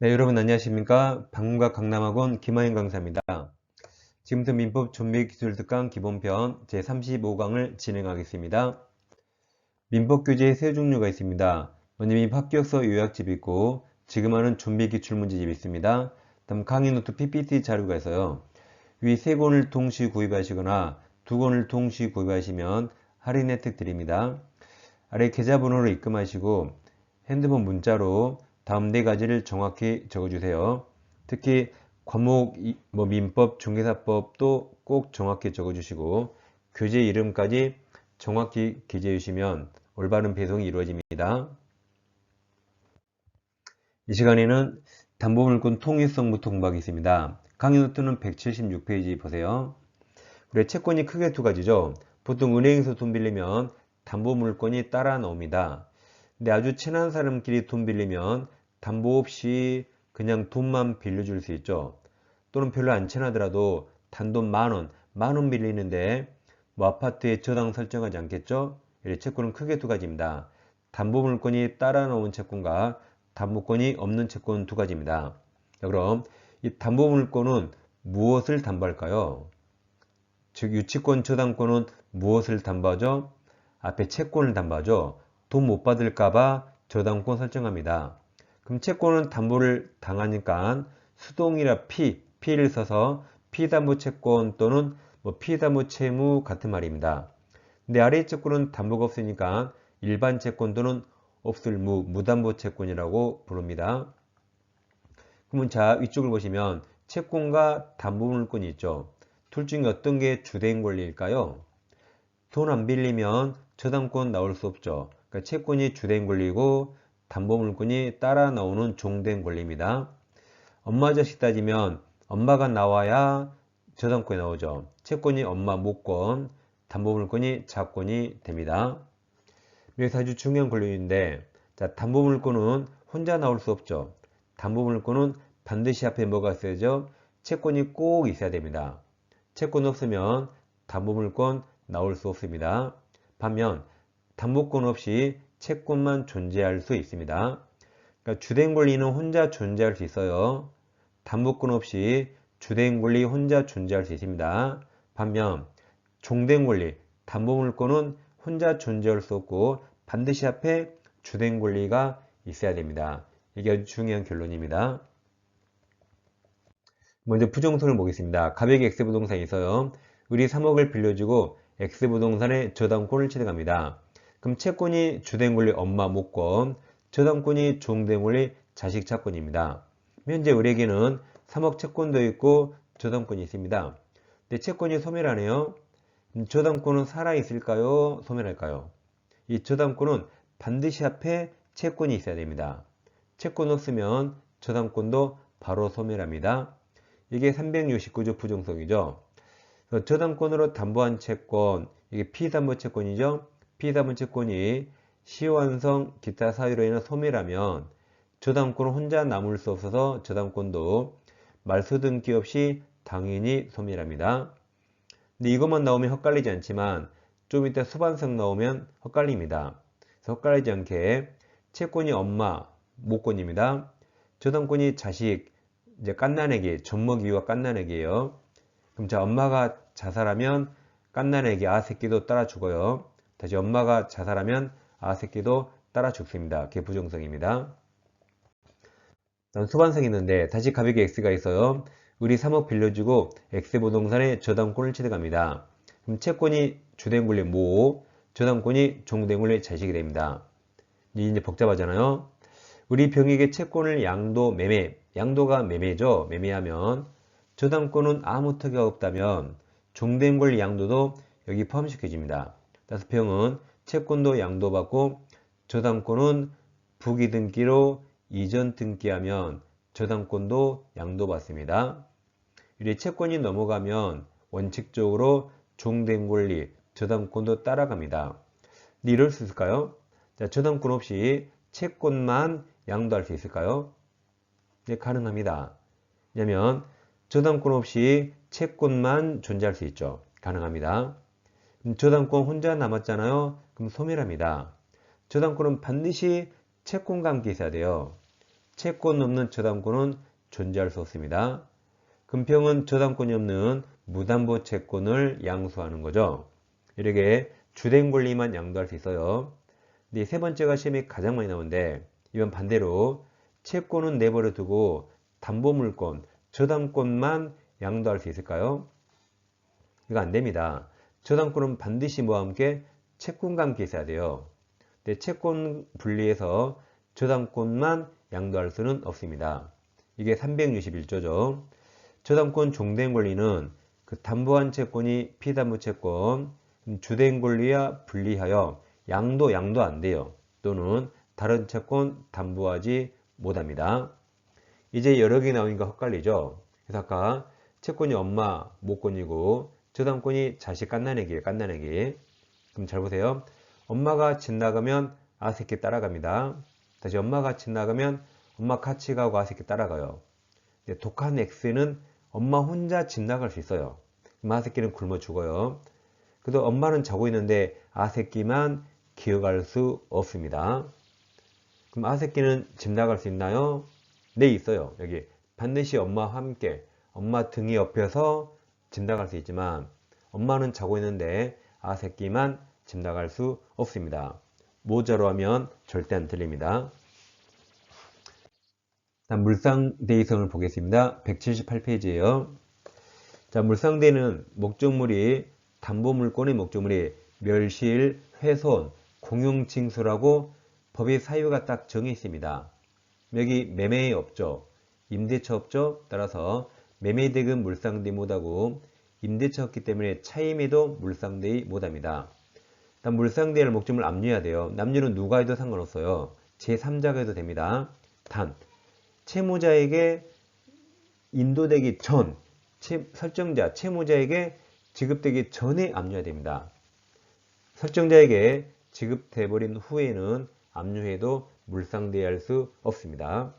네, 여러분 안녕하십니까? 방문가 강남학원 김하인 강사입니다. 지금부터 민법 존비기술 특강 기본편 제35강을 진행하겠습니다. 민법 교재에 세 종류가 있습니다. 먼저 민합격서 요약집이 있고 지금 하는 존비기출 문제집이 있습니다. 다음 강의 노트 PPT 자료가 있어요. 위 세 권을 동시 구입하시거나 두 권을 동시 구입하시면 할인 혜택 드립니다. 아래 계좌번호로 입금하시고 핸드폰 문자로 다음 네 가지를 정확히 적어주세요. 특히 과목, 뭐 민법, 중개사법도 꼭 정확히 적어주시고 교재 이름까지 정확히 기재해 주시면 올바른 배송이 이루어집니다. 이 시간에는 담보물권 통일성부터 공부하겠습니다. 강의 노트는 176페이지 보세요. 우리 채권이 크게 두 가지죠. 보통 은행에서 돈 빌리면 담보물권이 따라 나옵니다. 근데 아주 친한 사람끼리 돈 빌리면 담보 없이 그냥 돈만 빌려줄 수 있죠. 또는 별로 안 친하더라도 단돈 만원, 만원 빌리는데 뭐 아파트에 저당 설정하지 않겠죠? 이 채권은 크게 두 가지입니다. 담보물권이 따라 나온 채권과 담보권이 없는 채권 두 가지입니다. 자, 그럼 이 담보물권은 무엇을 담보할까요? 즉 유치권 저당권은 무엇을 담보하죠? 앞에 채권을 담보하죠. 돈 못 받을까봐 저당권 설정합니다. 그럼 채권은 담보를 당하니까 수동이라 피, 피를 써서 피담보 채권 또는 뭐 피담보 채무 같은 말입니다. 근데 아래 채권은 담보가 없으니까 일반 채권 또는 없을 무, 무담보 채권이라고 부릅니다. 그러면 자 위쪽을 보시면 채권과 담보물권이 있죠. 둘 중에 어떤 게 주된 권리일까요? 돈 안 빌리면 저당권 나올 수 없죠. 그러니까 채권이 주된 권리고 담보물권이 따라 나오는 종된 권리입니다. 엄마 자식 따지면 엄마가 나와야 저당권이 나오죠. 채권이 엄마 모권, 담보물권이 자권이 됩니다. 여기서 아주 중요한 권리인데 자, 담보물권은 혼자 나올 수 없죠. 담보물권은 반드시 앞에 뭐가 있어야죠? 채권이 꼭 있어야 됩니다. 채권 없으면 담보물권 나올 수 없습니다. 반면 담보권 없이 채권만 존재할 수 있습니다. 그러니까 주된 권리는 혼자 존재할 수 있어요. 담보권 없이 주된 권리 혼자 존재할 수 있습니다. 반면 종된 권리, 담보물권은 혼자 존재할 수 없고 반드시 앞에 주된 권리가 있어야 됩니다. 이게 아주 중요한 결론입니다. 먼저 부정선을 보겠습니다. 가백이 X부동산이 있어요. 우리 3억을 빌려주고 X부동산에 저당권을 취득합니다. 그럼 채권이 주된 권리 엄마 모권, 저당권이 종된 권리 자식 차권입니다. 현재 우리에게는 3억 채권도 있고 저당권이 있습니다. 근데 채권이 소멸하네요. 저당권은 살아있을까요? 소멸할까요? 이 저당권은 반드시 앞에 채권이 있어야 됩니다. 채권 없으면 저당권도 바로 소멸합니다. 이게 369조 부정성이죠. 저당권으로 담보한 채권, 이게 피담보 채권이죠. 피담보 채권이 시완성 기타 사유로 인한 소멸하면 저당권은 혼자 남을 수 없어서 저당권도 말소 등기 없이 당연히 소멸합니다. 근데 이것만 나오면 헛갈리지 않지만 좀 이따 수반성 나오면 헛갈립니다. 헛갈리지 않게 채권이 엄마, 모권입니다. 저당권이 자식, 이제 깐난애기, 젖먹이와 깐난애기예요. 그럼 자 엄마가 자살하면 깐난애기 아 새끼도 따라 죽어요. 다시 엄마가 자살하면 아 새끼도 따라 죽습니다. 그게 부정성입니다. 수반성이 있는데 다시 가격이 X가 있어요. 우리 3억 빌려주고 X부동산에 저당권을 취득합니다. 그럼 채권이 주된 권리 모, 저당권이 종된 권리 자식이 됩니다. 이제 복잡하잖아요. 우리 병에게 채권을 양도 매매, 양도가 매매죠. 매매하면 저당권은 아무 특이가 없다면 종된 권리 양도도 여기 포함시켜집니다. 따라서 병은 채권도 양도받고 저당권은 부기 등기로 이전 등기하면 저당권도 양도받습니다. 이래 채권이 넘어가면 원칙적으로 종된 권리, 저당권도 따라갑니다. 근데 이럴 수 있을까요? 자, 저당권 없이 채권만 양도할 수 있을까요? 네, 가능합니다. 왜냐하면 저당권 없이 채권만 존재할 수 있죠. 가능합니다. 저당권 혼자 남았잖아요. 그럼 소멸합니다. 저당권은 반드시 채권과 함께 있어야 돼요. 채권 없는 저당권은 존재할 수 없습니다. 금평은 저당권이 없는 무담보 채권을 양수하는 거죠. 이렇게 주된 권리만 양도할 수 있어요. 근데 세 번째가 시험에 가장 많이 나오는데 이번 반대로 채권은 내버려 두고 담보물권, 저당권만 양도할 수 있을까요? 이거 안 됩니다. 저당권은 반드시 뭐와 함께 채권과 함께 있어야 돼요. 근데 채권 분리해서 저당권만 양도할 수는 없습니다. 이게 361조죠. 저당권 종된 권리는 그 담보한 채권이 피담보 채권, 주된 권리와 분리하여 양도 양도 안 돼요. 또는 다른 채권 담보하지 못합니다. 이제 여러 개 나오니까 헷갈리죠. 그래서 아까 채권이 엄마 모권이고 저당권이 자식 깐나내기예요. 깐나내기. 그럼 잘 보세요. 엄마가 집 나가면 아새끼 따라갑니다. 다시 엄마가 집 나가면 엄마 같이 가고 아새끼 따라가요. 독한 X는 엄마 혼자 집 나갈 수 있어요. 아새끼는 굶어 죽어요. 그래도 엄마는 자고 있는데 아새끼만 기어갈 수 없습니다. 그럼 아새끼는 집 나갈 수 있나요? 네 있어요. 여기 반드시 엄마와 함께 엄마 등이 옆에서 집 나갈 수 있지만 엄마는 자고 있는데 아 새끼만 집 나갈 수 없습니다. 모자로 하면 절대 안 틀립니다. 다음 물상대의성을 보겠습니다. 178페이지에요. 자, 물상대는 목적물이 담보물권의 목적물이 멸실, 훼손, 공용징수라고 법의 사유가 딱 정해 있습니다. 여기 매매의 업조, 임대차 업조 따라서 매매대금 물상대 못하고 임대차 없기 때문에 차임에도 물상대의 못합니다. 일단 물상대를 목적물 압류해야 돼요. 남녀는 누가 해도 상관없어요. 제3자가 해도 됩니다. 단 채무자에게 인도되기 전 채, 설정자, 채무자에게 지급되기 전에 압류해야 됩니다. 설정자에게 지급돼버린 후에는 압류해도 물상대할 수 없습니다.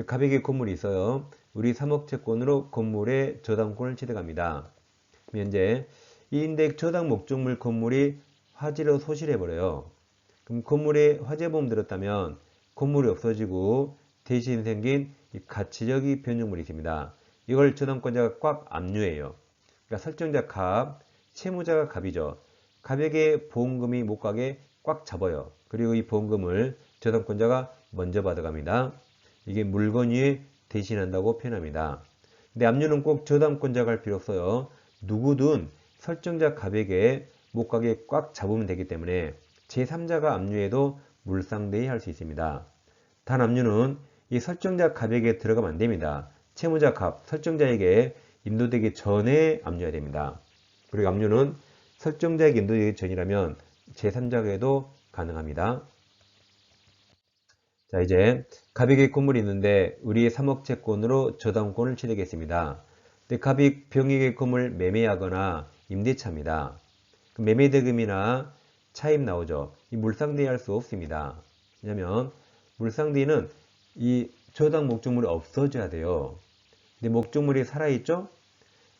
즉 가백의 건물이 있어요. 우리 3억 채권으로 건물에 저당권을 취득합니다. 현재 이인덱 저당 목적물 건물이 화재로 소실해버려요. 그럼 건물에 화재보험 들었다면 건물이 없어지고 대신 생긴 가치적인 변동물이 있습니다. 이걸 저당권자가 꽉 압류해요. 그러니까 설정자 갑, 채무자가 갑이죠. 갑에게 보험금이 못 가게 꽉 잡아요. 그리고 이 보험금을 저당권자가 먼저 받아갑니다. 이게 물건 위에 대신한다고 표현합니다. 근데 압류는 꼭 저당권자가 할 필요 없어요. 누구든 설정자 갑에게 못 가게 꽉 잡으면 되기 때문에 제3자가 압류해도 물상대의 할수 있습니다. 단 압류는 이 설정자 갑에게 들어가면 안 됩니다. 채무자 갑, 설정자에게 인도되기 전에 압류해야 됩니다. 그리고 압류는 설정자에게 인도되기 전이라면 제3자에게도 가능합니다. 자 이제 갑에게 건물이 있는데 우리의 3억 채권으로 저당권을 취득했습니다. 갑이 병에게 건물 매매하거나 임대차입니다. 그 매매대금이나 차입 나오죠. 이 물상대위 할수 없습니다. 왜냐하면 물상대위는 이 저당 목적물이 없어져야 돼요. 근데 목적물이 살아있죠?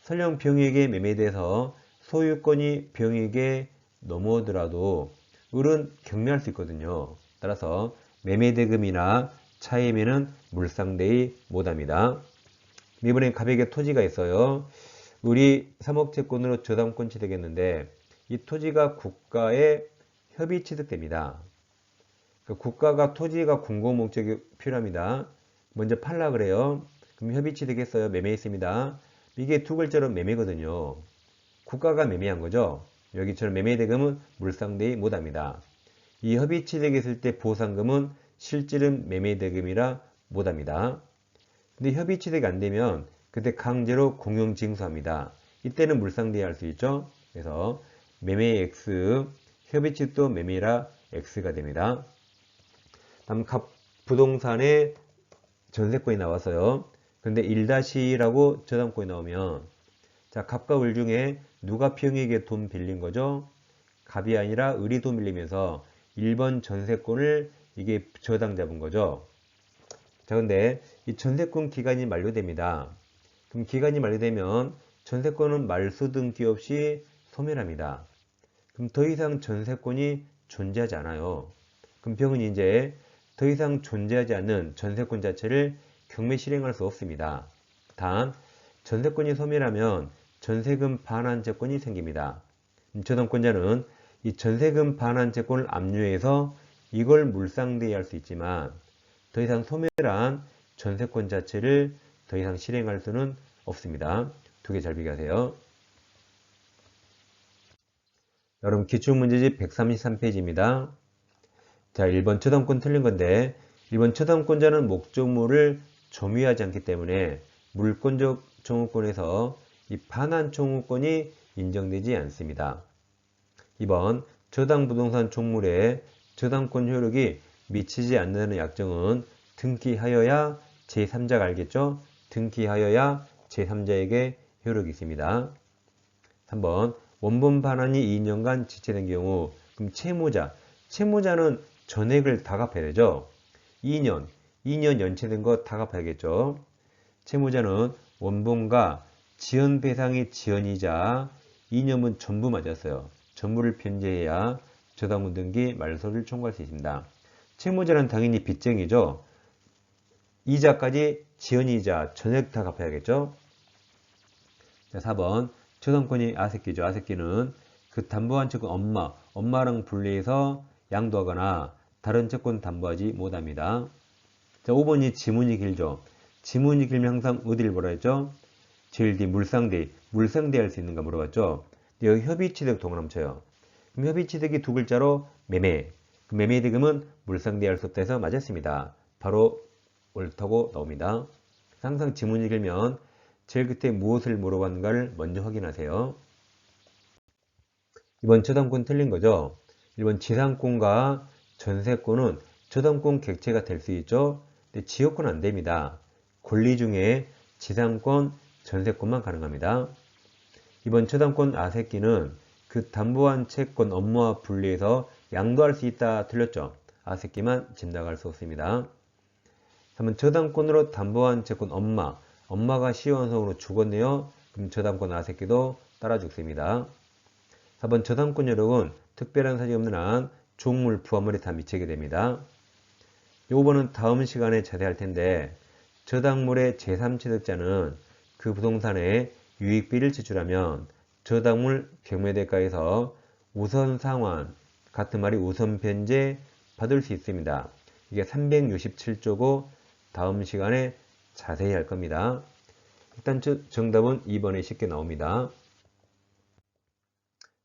설령 병에게 매매돼서 소유권이 병에게 넘어오더라도 을은 경매할 수 있거든요. 따라서 매매대금이나 차임에는 물상대의 못합니다. 이번엔 가백에 토지가 있어요. 우리 3억 채권으로 저당권 취득했는데 이 토지가 국가의 협의 취득됩니다. 그 국가가 토지가 공공 목적이 필요합니다. 먼저 팔라 그래요. 그럼 협의 취득했어요. 매매했습니다. 이게 두 글자로 매매거든요. 국가가 매매한 거죠. 여기처럼 매매대금은 물상대의 못합니다. 이 협의 취득했을 때 보상금은 실질은 매매대금이라 못합니다. 근데 협의 취득이 안 되면 그때 강제로 공용 징수합니다. 이때는 물상대의 할수 있죠. 그래서 매매 X, 협의 취득도 매매라 X가 됩니다. 다음 갑 부동산에 전세권이 나왔어요. 근데 1-라고 저당권이 나오면 자 갑과 을 중에 누가 평에게 돈 빌린 거죠? 갑이 아니라 을이 돈 빌리면서 1번 전세권을 이게 저당 잡은 거죠. 자 근데 이 전세권 기간이 만료됩니다. 그럼 기간이 만료되면 전세권은 말소 등기 없이 소멸합니다. 그럼 더 이상 전세권이 존재하지 않아요. 병은 이제 더 이상 존재하지 않는 전세권 자체를 경매 실행할 수 없습니다. 단 전세권이 소멸하면 전세금 반환 채권이 생깁니다. 저당권자는 이 전세금 반환 채권을 압류해서 이걸 물상대할 수 있지만 더 이상 소멸한 전세권 자체를 더 이상 실행할 수는 없습니다. 두 개 잘 비교하세요. 여러분 기출문제집 133페이지입니다. 자 1번 처당권 틀린 건데 1번 처당권자는 목적물을 점유하지 않기 때문에 물권적 청구권에서 이 반환 청구권이 인정되지 않습니다. 2번 저당 부동산 종물에 저당권 효력이 미치지 않는다는 약정은 등기하여야 제3자가 알겠죠? 등기하여야 제3자에게 효력이 있습니다. 3번 원본 반환이 2년간 지체된 경우 그럼 채무자, 채무자는 전액을 다 갚아야 되죠? 2년, 2년 연체된 거 다 갚아야겠죠? 채무자는 원본과 지연 배상의 지연이자 이념은 전부 맞았어요. 전부를 변제해야 저당권 등기 말소를 청구할 수 있습니다. 채무자는 당연히 빚쟁이죠. 이자까지 지연이자 전액 다 갚아야겠죠. 자, 4번 저당권이 아새끼죠. 아새끼는 그 담보한 채권 엄마, 엄마랑 분리해서 양도하거나 다른 채권 담보하지 못합니다. 자, 5번이 지문이 길죠. 지문이 길면 항상 어디를 보라 했죠? 제일 뒤 물상대, 물상대 할 수 있는가 물어봤죠? 여기 협의취득 동그라미 쳐요. 그럼 협의취득이 두 글자로 매매. 그 매매 대금은 물상대 할 수 없다 해서 맞았습니다. 바로 옳다고 나옵니다. 항상 지문이 길면 제일 끝에 무엇을 물어봤는가를 먼저 확인하세요. 이번 저당권 틀린 거죠? 1번 지상권과 전세권은 저당권 객체가 될 수 있죠? 근데 지역권 안 됩니다. 권리 중에 지상권, 전세권만 가능합니다. 이번 저당권 아새끼는 그 담보한 채권 업무와 분리해서 양도할 수 있다 틀렸죠? 아새끼만 짐작할 수 없습니다. 3번 저당권으로 담보한 채권 엄마, 엄마가 시원성으로 죽었네요. 그럼 저당권 아새끼도 따라 죽습니다. 4번 저당권 여력은 특별한 사정이 없는 한 종물 부합물에 다 미치게 됩니다. 5번은 다음 시간에 자세할 텐데 저당물의 제3취득자는 그 부동산에 유익비를 지출하면 저당물 경매대가에서 우선 상환, 같은 말이 우선 변제 받을 수 있습니다. 이게 367조고 다음 시간에 자세히 할 겁니다. 일단 정답은 2번에 쉽게 나옵니다.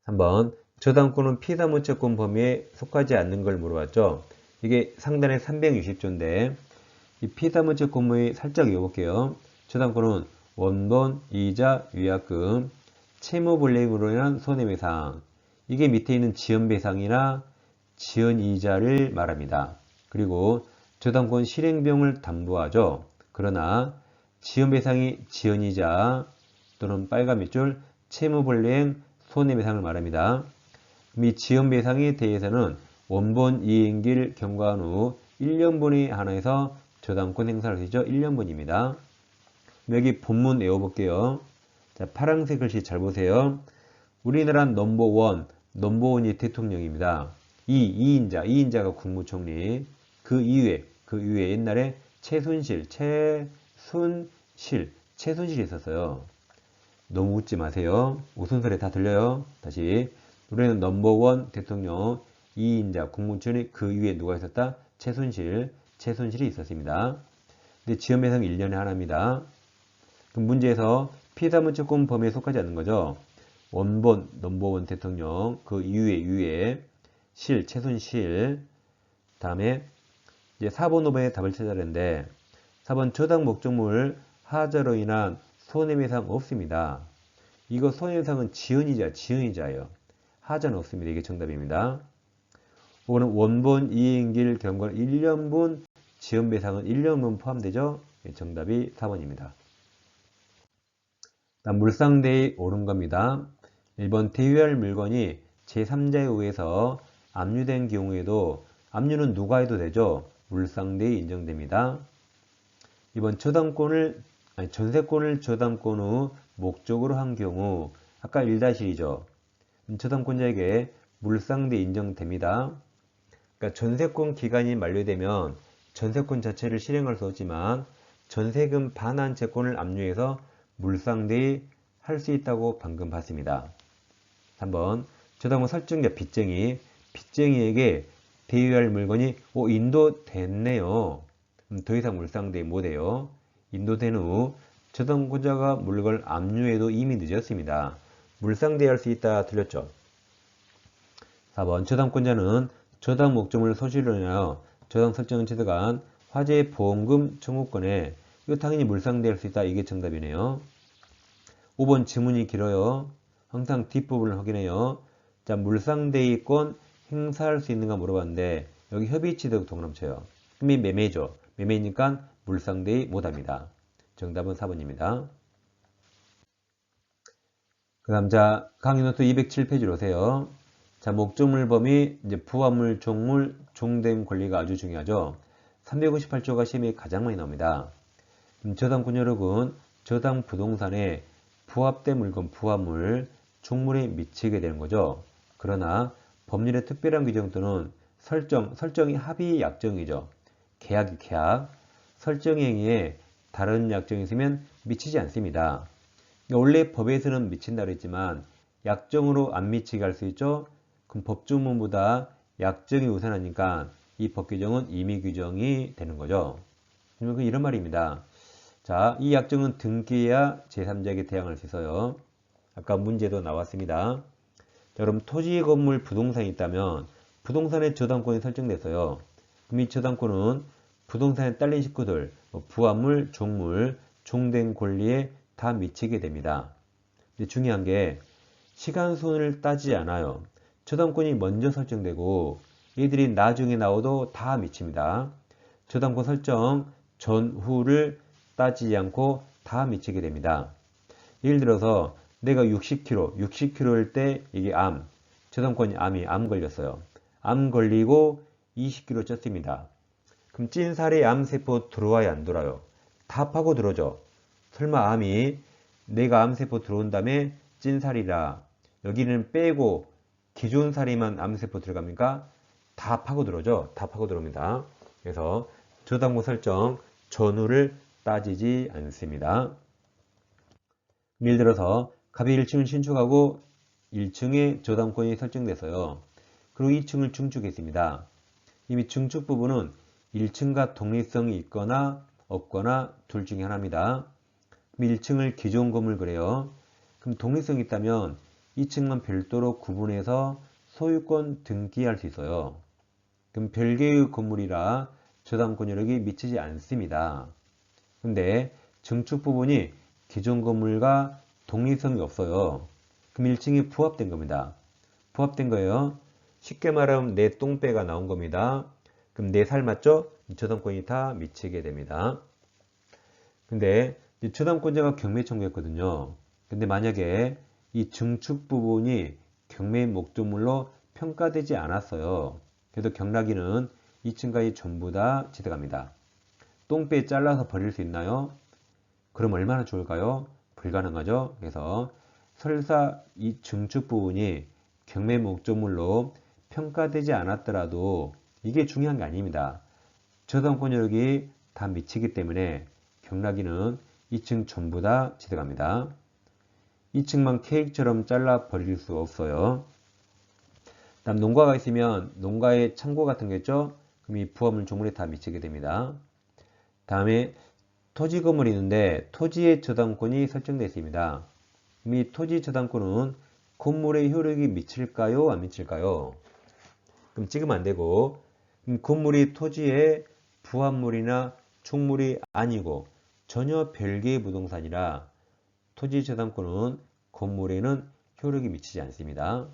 3번 저당권은 피사무채권 범위에 속하지 않는 걸 물어봤죠. 이게 상단에 360조인데 이 피사무채권 범위 살짝 읽어볼게요. 저당권은 원본, 이자, 위약금, 채무불이익으로 인한 손해배상 이게 밑에 있는 지연배상이나 지연이자를 말합니다. 그리고 저당권 실행비용을 담보하죠. 그러나 지연배상이 지연이자 또는 빨간 밑줄 채무불이익 손해배상을 말합니다. 이 지연배상에 대해서는 원본 이행기를 경과한 후 1년분이 하나에서 저당권 행사를 하죠. 1년분입니다. 여기 본문 외워볼게요. 자, 파란색 글씨 잘 보세요. 우리나라 넘버원, 넘버원이 대통령입니다. 이, 2인자, 2인자가 국무총리. 그 이후에, 그 이후에 옛날에 최순실, 최순실, 최순실이 있었어요. 너무 웃지 마세요. 웃음소리 다 들려요. 다시. 우리는 넘버원 대통령, 2인자, 국무총리 그 이후에 누가 있었다? 최순실, 최순실이 있었습니다. 근데 지연배상 1년에 하나입니다. 그럼 문제에서 피사무채권 범위에 속하지 않는 거죠. 원본, 넘버원 대통령, 그 이후에, 이후에, 실, 최순실, 다음에 이제 4번, 5번의 답을 찾아야 되는데 4번 저당 목적물 하자로 인한 손해배상 없습니다. 이거 손해배상은 지연이자, 지연이자예요. 하자는 없습니다. 이게 정답입니다. 5번은 원본 이행길 경과는 1년분, 지연배상은 1년분 포함되죠? 정답이 4번입니다. 물상대의 겁니다. 1번 대유할 물건이 제3자에 의해서 압류된 경우에도 압류는 누가 해도 되죠? 물상대에 인정됩니다. 2번 저당권을 아니, 전세권을 저당권 후 목적으로 한 경우 아까 1-1이죠. 저당권자에게 물상대 인정됩니다. 그러니까 전세권 기간이 만료되면 전세권 자체를 실행할 수 없지만 전세금 반환 채권을 압류해서 물상대의 할 수 있다고 방금 봤습니다. 3번 저당권 설정자 빚쟁이 빚쟁이에게 대유할 물건이 오 인도됐네요. 음, 더 이상 물상대 못해요. 인도된 후 저당권자가 물건을 압류해도 이미 늦었습니다. 물상대할 수 있다 들렸죠? 4번 저당권자는 저당 목적물 소실로 인하여 저당 설정은 취득한 화재 보험금 청구권에 이거 당연히 물상대할 수 있다. 이게 정답이네요. 5번 지문이 길어요. 항상 뒷부분을 확인해요. 자, 물상대의권 행사할 수 있는가 물어봤는데 여기 협의취득 동그라쳐요. 그럼 매매죠. 매매니까 물상대의 못합니다. 정답은 4번입니다. 그 다음 자 강의노트 207페이지로 오세요. 자 목적물 범위 이제 부합물 종물 종된 권리가 아주 중요하죠. 358조가 시험에 가장 많이 나옵니다. 저당권 여력은 저당 부동산에 부합된 물건 부합물 종물에 미치게 되는 거죠. 그러나 법률의 특별한 규정 또는 설정, 설정이 합의 약정이죠. 계약이 계약, 설정 행위에 다른 약정이 있으면 미치지 않습니다. 원래 법에서는 미친다고 했지만 약정으로 안 미치게 할 수 있죠. 그럼 법조문보다 약정이 우선하니까 이 법규정은 임의 규정이 되는 거죠. 이런 말입니다. 자, 이 약정은 등기해야 제3자에게 대항할 수 있어요. 아까 문제도 나왔습니다. 자, 그럼 토지, 건물, 부동산이 있다면 부동산의 저당권이 설정됐어요. 그럼 이 저당권은 부동산에 딸린 식구들, 뭐 부합물, 종물, 종된 권리에 다 미치게 됩니다. 중요한 게 시간순을 따지지 않아요. 저당권이 먼저 설정되고 이들이 나중에 나오도 다 미칩니다. 저당권 설정 전후를 따지지 않고 다 미치게 됩니다. 예를 들어서 내가 60kg, 60kg일 때 이게 암, 저당권이 암이 암 걸렸어요. 암 걸리고 20kg 쪘습니다. 그럼 찐 살이 암세포 들어와야 안 들어와요? 다 파고 들어오죠. 설마 암이 내가 암세포 들어온 다음에 찐 살이라 여기는 빼고 기존 살이만 암세포 들어갑니까? 다 파고 들어오죠. 다 파고 들어옵니다. 그래서 저당고 설정 전후를 따지지 않습니다. 예를 들어서 갑이 1층을 신축하고 1층에 저당권이 설정돼서요. 그리고 2층을 중축했습니다. 이미 중축 부분은 1층과 독립성이 있거나 없거나 둘 중에 하나입니다. 1층을 기존 건물 그래요. 그럼 독립성이 있다면 2층만 별도로 구분해서 소유권 등기할 수 있어요. 그럼 별개의 건물이라 저당권 여력이 미치지 않습니다. 근데 증축 부분이 기존 건물과 독립성이 없어요. 그럼 1층이 부합된 겁니다. 부합된 거예요. 쉽게 말하면 내 똥배가 나온 겁니다. 그럼 내 살 맞죠? 저당권이 다 미치게 됩니다. 근데 저당권자가 경매 청구했거든요. 근데 만약에 이 증축 부분이 경매 목적물로 평가되지 않았어요. 그래도 경락이는 2층까지 전부 다 취득합니다. 똥배 잘라서 버릴 수 있나요? 그럼 얼마나 좋을까요? 불가능하죠. 그래서 설사 이 증축 부분이 경매 목적물로 평가되지 않았더라도 이게 중요한 게 아닙니다. 저당권 여력이 다 미치기 때문에 경락이는 2층 전부 다 취득합니다. 2층만 케이크처럼 잘라 버릴 수 없어요. 다음 농가가 있으면 농가의 창고 같은 게 있죠? 그럼 이 부합물 종물에 다 미치게 됩니다. 다음에 토지 건물이 있는데 토지의 저당권이 설정되어 있습니다. 이 토지 저당권은 건물의 효력이 미칠까요? 안 미칠까요? 그럼 찍으면 안 되고 건물이 토지의 부합물이나 총물이 아니고 전혀 별개의 부동산이라 토지 저당권은 건물에는 효력이 미치지 않습니다.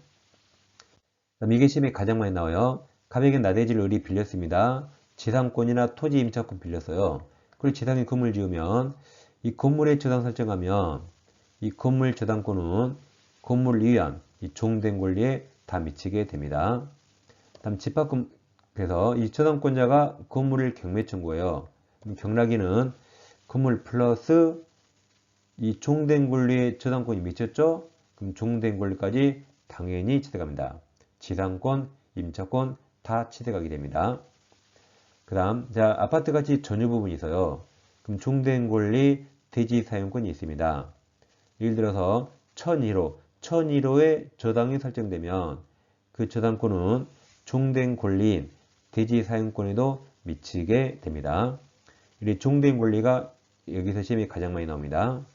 이게 시험에 가장 많이 나와요. 가백에 나대지를 을이 빌렸습니다. 지상권이나 토지 임차권 빌렸어요. 그리고 지상에 건물 지으면 이 건물의 저당 설정하면 이 건물 저당권은 건물 위한 이 종된 권리에 다 미치게 됩니다. 다음 집합금에서 이 저당권자가 건물을 경매 청구해요. 경락이는 건물 플러스 이 종된 권리에 저당권이 미쳤죠? 그럼 종된 권리까지 당연히 취득합니다. 지상권, 임차권 다 취득하게 됩니다. 그그 다음, 자, 아파트같이 전유 부분이 있어요. 그럼 종된 권리 대지 사용권이 있습니다. 예를 들어서 1001호, 1001호에 저당이 설정되면 그 저당권은 종된 권리인 대지 사용권에도 미치게 됩니다. 이 종된 권리가 여기서 시험이 가장 많이 나옵니다.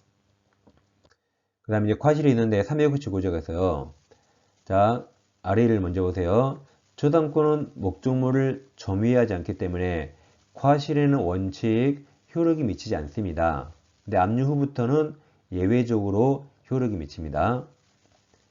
그 다음에 이제 과실이 있는데 399조에서요. 자, 아래를 먼저 보세요. 저당권은 목적물을 점유하지 않기 때문에 과실에는 원칙 효력이 미치지 않습니다. 근데 압류 후부터는 예외적으로 효력이 미칩니다.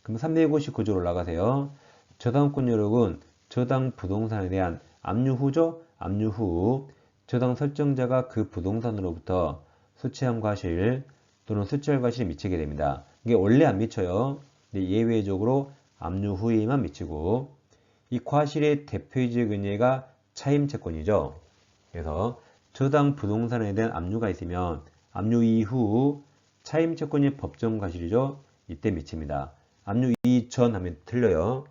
그럼 359조로 올라가세요. 저당권 효력은 저당 부동산에 대한 압류 후죠. 압류 후 저당 설정자가 그 부동산으로부터 수취한 과실 또는 수취할 과실이 미치게 됩니다. 이게 원래 안 미쳐요. 근데 예외적으로 압류 후에만 미치고 이 과실의 대표이직 은혜가 차임채권이죠. 그래서 저당 부동산에 대한 압류가 있으면 압류 이후 차임채권이 법정 과실이죠. 이때 미칩니다. 압류 이전 하면 틀려요.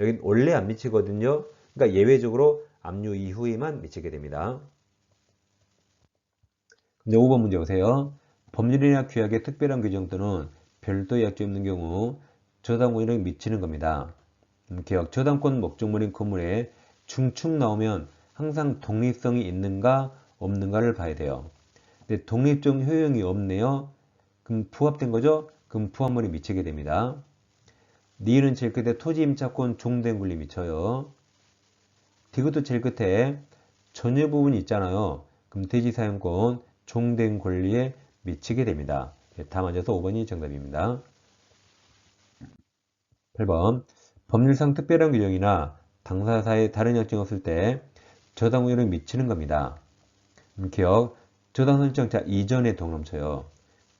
여긴 원래 안 미치거든요. 그러니까 예외적으로 압류 이후에만 미치게 됩니다. 근데 5번 문제 보세요. 법률이나 규약의 특별한 규정 또는 별도의 약정이 없는 경우 저당권이 미치는 겁니다. 음, 개혁 저당권 목적물인 건물에 중축 나오면 항상 독립성이 있는가 없는가를 봐야 돼요. 근데 독립적 효용이 없네요. 그럼 부합된 거죠? 그럼 부합물이 미치게 됩니다. 니은 제일 끝에 토지 임차권 종된 권리 미쳐요. 디귿도 제일 끝에 전유 부분이 있잖아요. 그럼 대지 사용권 종된 권리에 미치게 됩니다. 예, 다 맞아서 5번이 정답입니다. 8번 법률상 특별한 규정이나 당사자의 다른 약정이 없을 때 저당 우위를 미치는 겁니다. 음, 기억 저당 설정자 이전에 동그람 쳐요.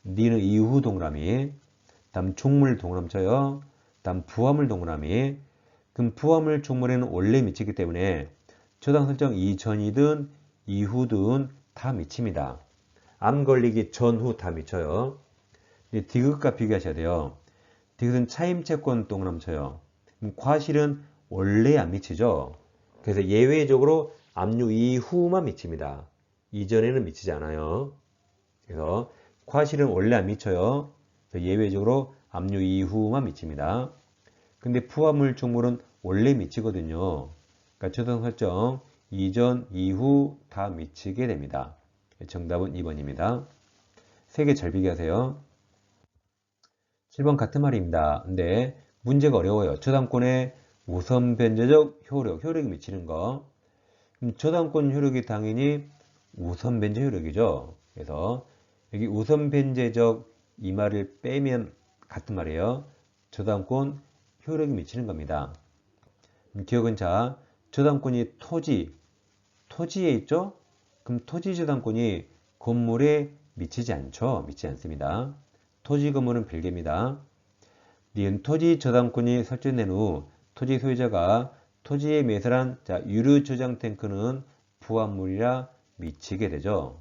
니는 이후 동그라미 다음 종물 동그람 쳐요. 다음 부화물 동그라미 그럼 부화물 종물에는 원래 미치기 때문에 저당 설정 이전이든 이후든 다 미칩니다. 암 걸리기 전후 다 미쳐요. 디귿과 비교하셔야 돼요. 디귿은 차임채권 동그라미 쳐요. 과실은 원래 안 미치죠. 그래서 예외적으로 압류 이후만 미칩니다. 이전에는 미치지 않아요. 그래서 과실은 원래 안 미쳐요. 예외적으로 압류 이후만 미칩니다. 근데 부합물 종물은 원래 미치거든요. 그러니까 초등 설정 이전, 이후 다 미치게 됩니다. 정답은 2번입니다. 세개잘 비교하세요. 7번 같은 말입니다. 근데 문제가 어려워요. 저당권의 우선 변제적 효력, 효력이 미치는 거. 저당권 효력이 당연히 우선 변제 효력이죠. 그래서 여기 우선 변제적 이 말을 빼면 같은 말이에요. 저당권 효력이 미치는 겁니다. 기억은 자, 저당권이 토지, 토지에 있죠? 그럼 토지 저당권이 건물에 미치지 않죠? 미치지 않습니다. 토지 건물은 별개입니다. 니은 토지 저당권이 설정된 후 토지 소유자가 토지에 매설한 자, 유류 저장 탱크는 부합물이라 미치게 되죠.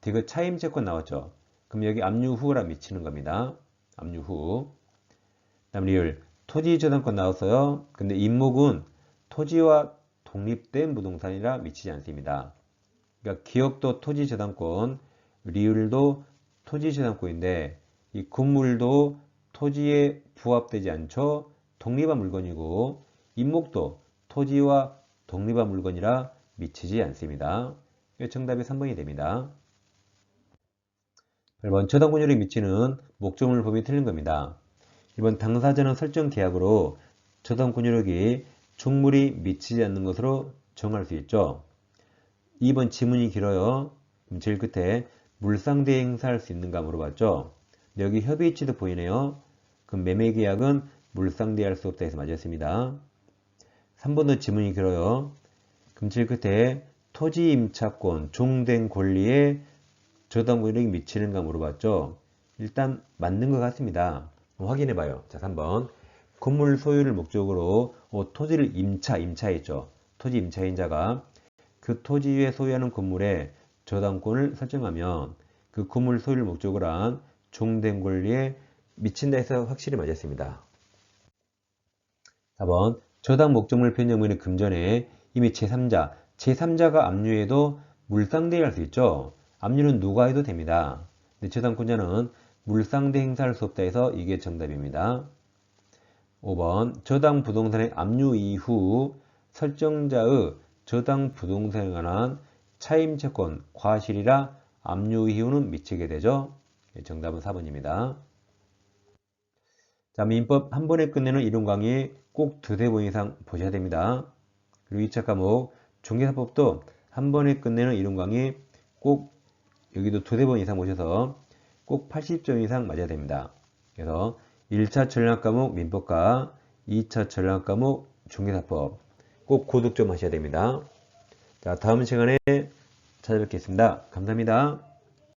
디귿 차임 채권 나왔죠. 그럼 여기 압류 후라 미치는 겁니다. 압류 후. 다음 리을 토지 저당권 나왔어요. 근데 임목은 토지와 독립된 부동산이라 미치지 않습니다. 그러니까 기업도 토지 저당권, 리을도 토지 저당권인데 이 건물도 토지에 부합되지 않죠. 독립한 물건이고 임목도 토지와 독립한 물건이라 미치지 않습니다. 정답이 3번이 됩니다. 8번 저당권율이 미치는 목적물 범위 틀린 겁니다. 1번 당사자는 설정 계약으로 저당권율이 종물이 미치지 않는 것으로 정할 수 있죠. 2번 지문이 길어요. 제일 끝에 물상대 행사할 수 있는가 물어봤죠. 여기 협의치도 보이네요. 그럼 매매계약은 물상대할 수 없다 해서 맞았습니다. 3번도 지문이 길어요. 제일 끝에 토지 임차권, 종된 권리에 저당 권력이 미치는가 물어봤죠. 일단 맞는 것 같습니다. 확인해 봐요. 자, 3번. 건물 소유를 목적으로 어, 토지를 임차, 임차했죠. 토지 임차인 자가 그 토지에 소유하는 건물에 저당권을 설정하면 그 건물 소유를 목적으로 한 종된 권리에 미친다 해서 확실히 맞았습니다. 4번 저당 목적물 변경문의 금전에 이미 제3자 제3자가 압류해도 물상대행할 수 있죠. 압류는 누가 해도 됩니다. 근데 저당권자는 물상대 행사할 수 없다 해서 이게 정답입니다. 5번 저당 부동산의 압류 이후 설정자의 저당 부동산에 관한 차임 채권 과실이라 압류 이후는 미치게 되죠. 예, 정답은 4번입니다. 자, 민법 한 번에 끝내는 이론 강의 꼭 두세 번 이상 보셔야 됩니다. 그리고 2차 과목 종교사법도 한 번에 끝내는 이론 강의 꼭 여기도 두세 번 이상 보셔서 꼭 80점 이상 맞아야 됩니다. 그래서 1차 전략 과목 민법과 2차 전략 과목 종교사법 꼭 고득점 하셔야 됩니다. 자, 다음 시간에 찾아뵙겠습니다. 감사합니다.